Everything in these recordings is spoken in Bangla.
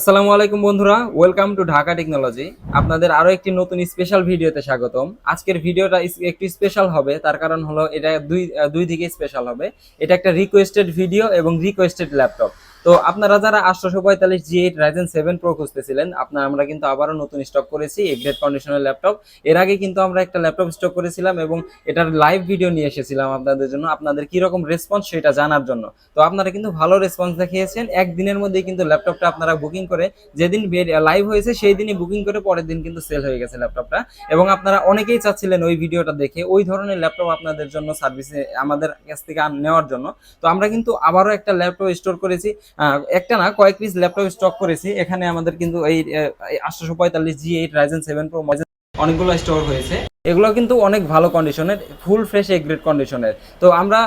আসসালামু আলাইকুম বন্ধুরা ওয়েলকাম টু ঢাকা টেকনোলজি আপনাদের আরও একটি নতুন স্পেশাল ভিডিওতে স্বাগতম। আজকের ভিডিওটা একটু স্পেশাল হবে, তার কারণ হলো এটা দুই দুই দিকে স্পেশাল হবে। এটা একটা রিকোয়েস্টেড ভিডিও এবং রিকোয়েস্টেড ল্যাপটপ তো আপনারা যারা আটশোশো পঁয়তাল্লিশ G eight Ryzen seven pro খুঁজতেছিলেন, আপনার আমরা কিন্তু আবারও নতুন স্টক করেছি গ্রেড কন্ডিশনের ল্যাপটপ এর আগে কিন্তু আমরা একটা ল্যাপটপ স্টক করেছিলাম এবং এটার লাইভ ভিডিও নিয়ে এসেছিলাম আপনাদের জন্য, আপনাদের কীরকম রেসপন্স সেটা জানার জন্য। তো আপনারা কিন্তু ভালো রেসপন্স দেখিয়েছেন, একদিনের মধ্যেই কিন্তু ল্যাপটপটা আপনারা বুকিং করে, যেদিন লাইভ হয়েছে সেই দিনই বুকিং করে পরের দিন কিন্তু সেল হয়ে গেছে ল্যাপটপটা এবং আপনারা অনেকেই চাচ্ছিলেন ওই ভিডিওটা দেখে, ওই ধরনের ল্যাপটপ আপনাদের জন্য সার্ভিসে আমাদের কাছ থেকে নেওয়ার জন্য। তো আমরা কিন্তু আবারও একটা ল্যাপটপ স্টোর করেছি একটা না, কয়েক পিস ল্যাপটপ স্টক করেছি। এখানে আমাদের কিন্তু এই আটশো পঁয়তাল্লিশ G eight Ryzen seven pro অনেকগুলো স্টোর হয়েছে। এগুলো কিন্তু অনেক ভালো কন্ডিশনের ফুল ফ্রেশ এ গ্রেড কন্ডিশনের তো আমরা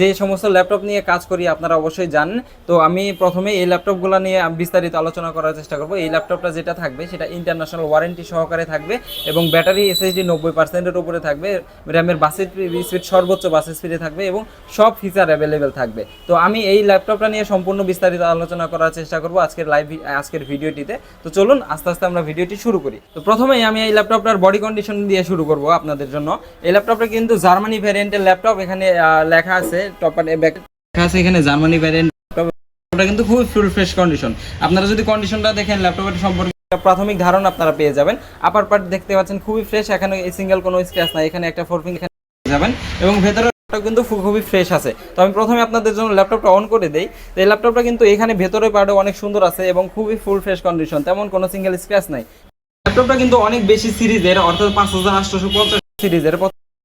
যে সমস্ত ল্যাপটপ নিয়ে কাজ করি, আপনারা অবশ্যই জানেন। তো আমি প্রথমে এই ল্যাপটপগুলো নিয়ে বিস্তারিত আলোচনা করার চেষ্টা করব। এই ল্যাপটপটা যেটা থাকবে, সেটা ইন্টারন্যাশনাল ওয়ারেন্টি সহকারে থাকবে এবং ব্যাটারি এসএসডি নব্বই পার্সেন্টের উপরে থাকবে। র্যামের বাসের স্পিড সর্বোচ্চ বাসের স্পিডে থাকবে এবং সব ফিচার অ্যাভেলেবেল থাকবে। তো আমি এই ল্যাপটপটা নিয়ে সম্পূর্ণ বিস্তারিত আলোচনা করার চেষ্টা করব আজকের লাইভ আজকের ভিডিওটিতে তো চলুন, আস্তে আস্তে আমরা ভিডিওটি শুরু করি। তো প্রথমেই আমি এই ল্যাপটপটার বডি কন্ডিশন দিয়ে শুরু করব আপনাদের জন্য। এই ল্যাপটপটা কিন্তু জার্মানি ভ্যারিয়েন্টের ল্যাপটপ, এখানে লেখা আছে টপার লেখা আছে এখানে জার্মানি ভ্যারিয়েন্ট ল্যাপটপটা কিন্তু খুবই ফুল ফ্রেশ কন্ডিশন আপনারা যদি কন্ডিশনটা দেখেন, ল্যাপটপের সম্পর্কে প্রাথমিক ধারণা আপনারা পেয়ে যাবেন। আপার পার্ট দেখতে পাচ্ছেন, খুবই ফ্রেশ এখানে সিঙ্গেল কোনো স্ক্র্যাচ নাই, এখানে একটা ফোর এখানে যাবেন। এবং ভেতরে কিন্তু খুবই ফ্রেশ আছে। তো আমি প্রথমে আপনাদের জন্য ল্যাপটপটা অন করে দেই। তো এই ল্যাপটপটা কিন্তু এখানে ভেতরে পার্টও অনেক সুন্দর আছে এবং খুবই ফুল ফ্রেশ কন্ডিশন তেমন কোনো সিঙ্গেল স্ক্র্যাচ নাই। ল্যাপটপটা কিন্তু অনেক বেশি সিরিজের, অর্থাৎ পাঁচ হাজার আটশোশো পঞ্চাশ সিরিজের।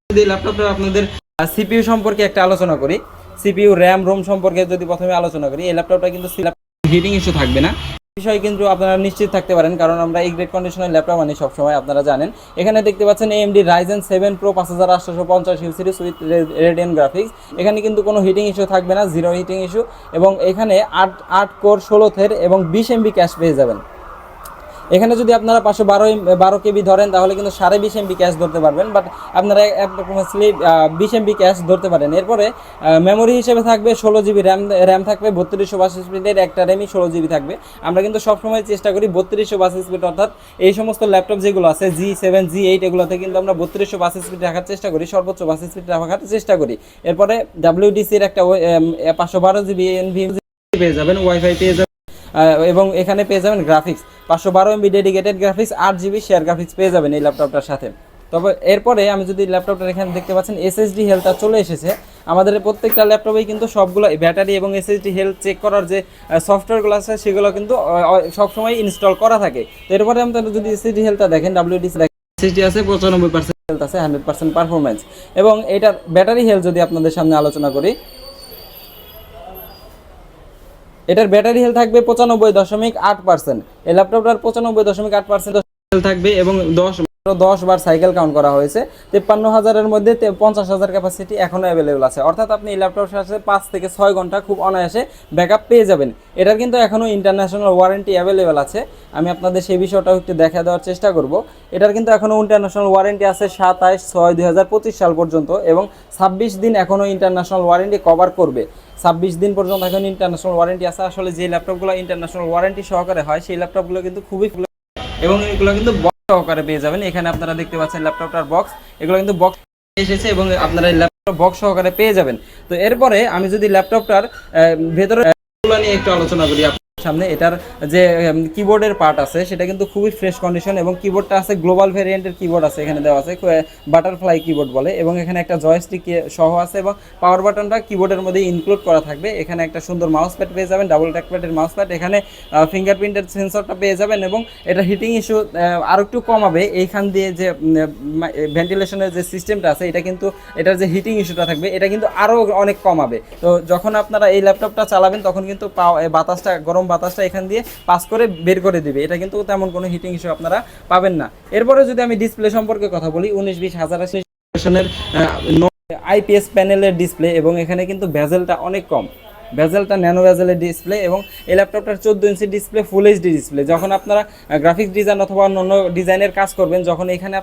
যদি ল্যাপটপটা আপনাদের সিপিইউ সম্পর্কে একটা আলোচনা করি। সিপিইউ র্যাম, রোম সম্পর্কে যদি প্রথমে আলোচনা করি, এই ল্যাপটপটা কিন্তু হিটিং ইস্যু থাকবে না। বিষয়ে কিন্তু আপনারা নিশ্চিত থাকতে পারেন, কারণ আমরা এই গ্রেড কন্ডিশনের ল্যাপটপ আনি সবসময়, আপনারা জানেন। এখানে দেখতে পাচ্ছেন এমডি রাইজেন সেভেন প্রো পাঁচ হাজার আটশোশো পঞ্চাশ U series with Radeon graphics এখানে কিন্তু কোনো হিটিং ইস্যু থাকবে না জিরো হিটিং ইস্যু এবং এখানে আট আট কোর ষোলো থের এবং বিশ এমবি ক্যাশ পেয়ে যাবেন। এখানে যদি আপনারা পাঁচশো বারো বারো কেবি ধরেন, তাহলে কিন্তু সাড়ে বিশ এমবি ক্যাশ ধরতে পারবেন বাট আপনারা অ্যাপ্রক্সিমেটলি বিশ এমবি ক্যাশ ধরতে পারেন। এরপরে মেমোরি হিসেবে থাকবে ষোলো জিবি র্যাম র্যাম থাকবে বত্রিশশো বাস স্পিডের একটা র্যামই ষোলো জিবি থাকবে। আমরা কিন্তু সবসময় চেষ্টা করি বত্রিশশো বাস স্পিড, অর্থাৎ এই সমস্ত ল্যাপটপ যেগুলো আছে, জি সেভেন, জি এইট, এগুলোতে কিন্তু আমরা বত্রিশশো বাস স্পিড রাখার চেষ্টা করি, সর্বোচ্চ বাস স্পিড রাখার চেষ্টা করি। এরপরে ডাব্লিউডিসির একটা পাঁচশো বারো জিবি এনভি পেয়ে যাবেন ওয়াইফাই পেয়ে যাবেন এবং এখানে পেয়ে যাবেন গ্রাফিক্স পাঁচশো বারো এমবি ডেডিকেটেড গ্রাফিক্স আট জিবি শেয়ার গ্রাফিক্স পেয়ে যাবেন এই ল্যাপটপটার সাথে। তবে এরপরে আমি যদি ল্যাপটপটার এখানে দেখতে পাচ্ছেন এসএসডি হেলথটা চলে এসেছে। আমাদের প্রত্যেকটা ল্যাপটপেই কিন্তু সবগুলো ব্যাটারি এবং এসএসডি হেলথ চেক করার যে সফটওয়্যারগুলো আছে, সেগুলো কিন্তু সবসময় ইনস্টল করা থাকে। তো এরপরে আপনারা যদি এসএসডি হেলথটা দেখেন ডাব্লিউডিসি এসএসডি আছে, পঁচানব্বই পার্সেন্ট হেলথ আছে হান্ড্রেড পার্সেন্ট পারফরমেন্স এবং এটার ব্যাটারি হেলথ যদি আপনাদের সামনে আলোচনা করি এটার ব্যাটারি হেলথ থাকবে পঁচানব্বই দশমিক আট পার্সেন্ট। এই ল্যাপটপটার পঁচানব্বই দশমিক আট পার্সেন্ট থাকবে এবং দশ দশ বার সাইকেল কাউন্ট করা হয়েছে। তেপ্পান্ন হাজারের মধ্যে পঞ্চাশ হাজার ক্যাপাসিটি এখনও অ্যাভেলেবল আছে। অর্থাৎ আপনি এই ল্যাপটপের সাথে পাঁচ থেকে ছয় ঘণ্টা খুব অনায়াসে ব্যাকআপ পেয়ে যাবেন। এটার কিন্তু এখনও ইন্টারন্যাশনাল ওয়ারেন্টি অ্যাভেলেবেল আছে। আমি আপনাদের সেই বিষয়টাও একটু দেখা দেওয়ার চেষ্টা করব। এটার কিন্তু এখনও ইন্টারন্যাশনাল ওয়ারেন্টি আছে সাতাশ ছয় দুই সাল পর্যন্ত এবং ছাব্বিশ দিন এখনও ইন্টারন্যাশনাল ওয়ারেন্টি কভার করবে। ছাব্বিশ দিন পর্যন্ত এখন ইন্টারন্যাশনাল ওয়ারেন্টি আছে। আসলে যে ল্যাপটপগুলো ইন্টারন্যাশনাল ওয়ারেন্টি সহকারে হয়, সেই ল্যাপটপগুলো কিন্তু খুবই এবং এগুলো কিন্তু সহকারে পেয়ে যাবেন। এখানে আপনারা দেখতে পাচ্ছেন ল্যাপটপটার বক্স এগুলো কিন্তু বক্স এসেছে এবং আপনারা ল্যাপটপ বক্স সহকারে পেয়ে যাবেন। তো এরপরে আমি যদি ল্যাপটপটার ভেতরে নিয়ে একটু আলোচনা করি। সামনে এটার যে কিবোর্ডের পার্ট আছে, সেটা কিন্তু খুবই ফ্রেশ কন্ডিশন এবং কিবোর্ডটা আছে গ্লোবাল ভেরিয়েন্টের কিবোর্ড আছে এখানে দেওয়া আছে বাটারফ্লাই কিবোর্ড বলে, এবং এখানে একটা জয়স্টিক সহ আছে এবং পাওয়ার বাটনটা কিবোর্ডের মধ্যে ইনক্লুড করা থাকবে। এখানে একটা সুন্দর মাউস প্যাড পেয়ে যাবেন ডাবল ট্যাক প্যাডের মাউস প্যাড এখানে ফিঙ্গারপ্রিন্টের সেন্সরটা পেয়ে যাবেন এবং এটা হিটিং ইস্যু আরও একটু কমাবে। এইখান দিয়ে যে ভেন্টিলেশনের যে সিস্টেমটা আছে, এটা কিন্তু, এটার যে হিটিং ইস্যুটা থাকবে, এটা কিন্তু আরও অনেক কমাবে। তো যখন আপনারা এই ল্যাপটপটা চালাবেন, তখন কিন্তু বাতাসটা গরম বাতাসটা এখান দিয়ে পাস করে বের করে দিবে। এটা কিন্তু তেমন কোনো হিটিং ইস্যু আপনারা পাবেন না। এরপরে যদি আমি ডিসপ্লে সম্পর্কে কথা বলি, উনিশ বিশ হাজার আইপিএস প্যানেলের ডিসপ্লে এবং এখানে কিন্তু ভেজেলটা অনেক কম। ভেজেলটা ন্যানো ভেজেলের ডিসপ্লে এবং এই ল্যাপটপটার চোদ্দ inch display full HD display যখন আপনারা গ্রাফিক্স ডিজাইন অথবা অন্য ডিজাইনের কাজ করবেন, যখন এখানে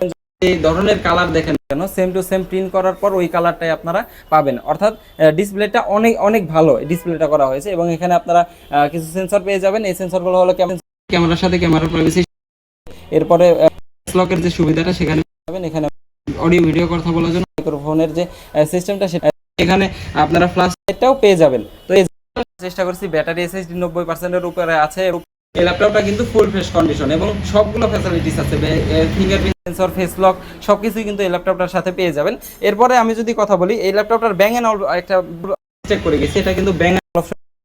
এই ধরনের কালার দেখেন। কেন? সেম টু সেম প্রিন্ট করার পর ওই কালারটাই আপনারা পাবেন। অর্থাৎ ডিসপ্লেটা অনেক অনেক ভালো ডিসপ্লেটা করা হয়েছে এবং এখানে আপনারা কিছু সেন্সর পেয়ে যাবেন। এই সেন্সরগুলো হলো ক্যামেরার সাথে প্রাইভেসি এরপরে যে সুবিধাটা, সেখানে পাবেন। এখানে অডিও ভিডিও কথা বলার জন্য মাইক্রোফোনের যে সিস্টেমটা সেটা এখানে আপনারা ফ্ল্যাশ লাইটটাও পেয়ে যাবেন। তো চেষ্টা করছি ব্যাটারি এসএসডি নব্বই পার্সেন্টের উপরে আছে। এই ল্যাপটপটা কিন্তু ফুল ফ্রেশ কন্ডিশন এবং সবগুলো ফ্যাসিলিটিস আছে ফিঙ্গারপ্রিন্ট সেন্সর ফেস লক সবকিছুই কিন্তু এই ল্যাপটপটার সাথে পেয়ে যাবেন। এরপরে আমি যদি কথা বলি, এই ল্যাপটপটার ব্যাং এন্ড একটা চেক করে গেছি, এটা কিন্তু ব্যাং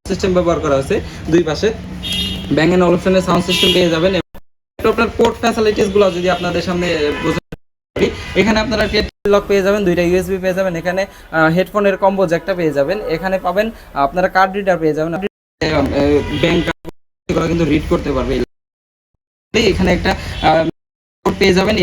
সিস্টেম ব্যবহার করা হয়েছে দুই পাশে। ব্যাং এন্ড অপশনের সাউন্ড সিস্টেম পেয়ে যাবেন ল্যাপটপটার পোর্ট ফ্যাসিলিটিসগুলো যদি আপনাদের সামনে এখানে আপনারা লক পেয়ে যাবেন, দুইটা ইউএসবি পেয়ে যাবেন, এখানে হেডফোনের কম্বো জ্যাকটা পেয়ে যাবেন, এখানে পাবেন, আপনারা কার্ড রিডার পেয়ে যাবেন ব্যাংক এগুলো কিন্তু রিড করতে পারবে। এখানে একটা পেয়ে যাবেন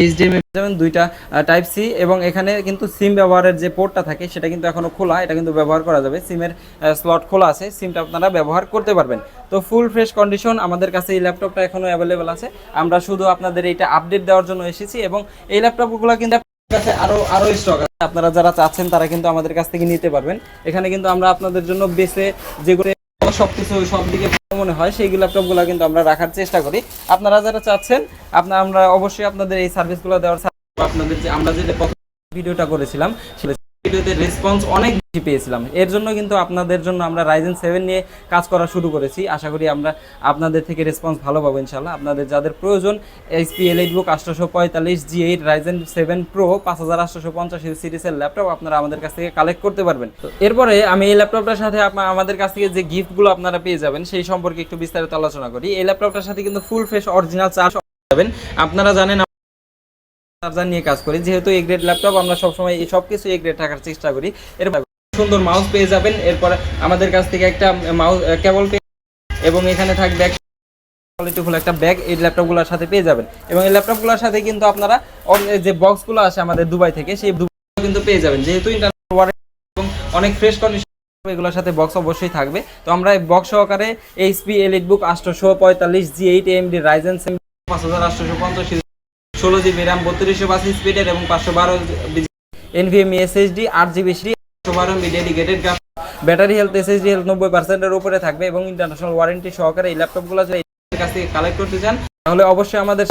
যাবেন, দুইটা টাইপ সি এবং এখানে কিন্তু সিম ব্যবহারের যে পোর্টটা থাকে সেটা কিন্তু এখনও খোলা, এটা কিন্তু ব্যবহার করা যাবে। সিমের স্লট খোলা আছে সিমটা আপনারা ব্যবহার করতে পারবেন। তো ফুল ফ্রেশ কন্ডিশন আমাদের কাছে এই ল্যাপটপটা এখনও অ্যাভেলেবেল আছে। আমরা শুধু আপনাদের এইটা আপডেট দেওয়ার জন্য এসেছি এবং এই ল্যাপটপগুলো কিন্তু কাছে আরও আরও স্টক আছে। আপনারা যারা চাচ্ছেন, তারা কিন্তু আমাদের কাছ থেকে নিতে পারবেন। এখানে কিন্তু আমরা আপনাদের জন্য বেসে যেগুলো সবকিছু সব দিকে মনে হয়, সেই ল্যাপটপগুলো কিন্তু আমরা রাখার চেষ্টা করি। আপনারা যারা চাচ্ছেন আপনার আমরা অবশ্যই আপনাদের এই সার্ভিসগুলো দেওয়ার আপনাদের যে আমরা যে ভিডিওটা করেছিলাম ভিডিওতে রেসপন্স অনেক পেয়েছিলাম। এর জন্য কিন্তু আপনাদের জন্য আমরা রাইজেন সেভেন নিয়ে কাজ করা শুরু করেছি। আশা করি আমরা আপনাদের থেকে রেসপন্স ভালো পাবো ইনশাল্লাহ আপনাদের যাদের প্রয়োজন এইচপি এল এইট বুক আটশোশো পঁয়তাল্লিশ G eight Ryzen seven pro পাঁচ হাজার আটশোশো পঞ্চাশ সিরিজের ল্যাপটপ আপনারা আমাদের কাছ থেকে কালেক্ট করতে পারবেন। তো এরপরে আমি এই ল্যাপটপটার সাথে আমাদের কাছ থেকে যে গিফটগুলো আপনারা পেয়ে যাবেন, সেই সম্পর্কে একটু বিস্তারিত আলোচনা করি। এই ল্যাপটপটার সাথে কিন্তু ফুল ফ্রেশ অরিজিনাল চার্জ যাবেন আপনারা জানেন চার্জার নিয়ে কাজ করি। যেহেতু এই গ্রেড ল্যাপটপ আমরা সবসময় এই সব কিছু এই গ্রেড থাকার চেষ্টা করি। এর সুন্দর মাউস পেয়ে যাবেন। এরপর আমাদের কাছ থেকে একটা মাউস কেবল পেয়ে এবং এখানে থাকবে কোয়ালিটিফুল একটা ব্যাগ এই ল্যাপটপগুলোর সাথে পেয়ে যাবেন। এবং এই ল্যাপটপগুলোর সাথে কিন্তু আপনারা যে বক্সগুলো আসে আমাদের দুবাই থেকে, সেই কিন্তু পেয়ে যাবেন। যেহেতু ইন্টারনেট ওয়ারেন্টি এবং অনেক ফ্রেশ কন্ডিশন এগুলোর সাথে বক্স অবশ্যই থাকবে। তো আমরা বক্স সহকারে এইচপি এলিট বুক আটশোশো পঁয়তাল্লিশ জি এইট এমডি রাইজেন পাঁচ হাজার আটশোশো পঞ্চাশ, ষোলো জিবি র্যাম বত্রিশশো পাঁচ স্পিডের এবং পাঁচশো বারো এনভিএমই এসএসডি আট জিবি বারো dedicated graph battery health SSD health নব্বই পার্সেন্টের উপরে থাকবে এবং ইন্টারন্যাশনাল ওয়ারেন্টি সহকারে এই ল্যাপটপগুলো যদি কাছ থেকে কালেক্ট করতে চান তাহলে অবশ্যই আমাদের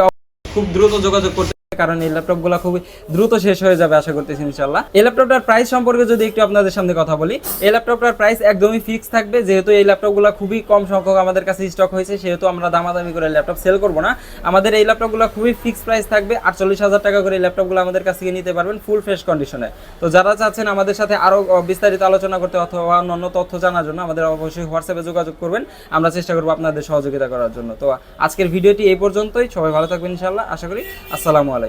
খুব দ্রুত যোগাযোগ করতে কারণ এই ল্যাপটপগুলো খুবই দ্রুত শেষ হয়ে যাবে, আশা করতেছি ইনশাল্লাহ এই ল্যাপটপটার প্রাইস সম্পর্কে যদি একটু আপনাদের সামনে কথা বলি, এই ল্যাপটপটার প্রাইস একদমই ফিক্স থাকবে, যেহেতু এই ল্যাপটপগুলো খুবই কম সংখ্যক আমাদের কাছে স্টক হয়েছে, সেহেতু আমরা দামাদামি করে ল্যাপটপ সেল করব না। আমাদের এই ল্যাপটপগুলো খুবই ফিক্স প্রাইস থাকবে, আটচল্লিশ হাজার টাকা করে এই ল্যাপটপগুলো আমাদের কাছ থেকে নিতে পারবেন ফুল ফ্রেশ কন্ডিশনে তো যারা চাচ্ছেন আমাদের সাথে আরও বিস্তারিত আলোচনা করতে অথবা অন্যান্য তথ্য জানার জন্য, আমাদের অবশ্যই হোয়াটসঅ্যাপে যোগাযোগ করবেন। আমরা চেষ্টা করব আপনাদের সহযোগিতা করার জন্য। তো আজকের ভিডিওটি এই পর্যন্তই, সবাই ভালো থাকবেন ইনশাল্লাহ আশা করি, আসসালামু আলাইকুম।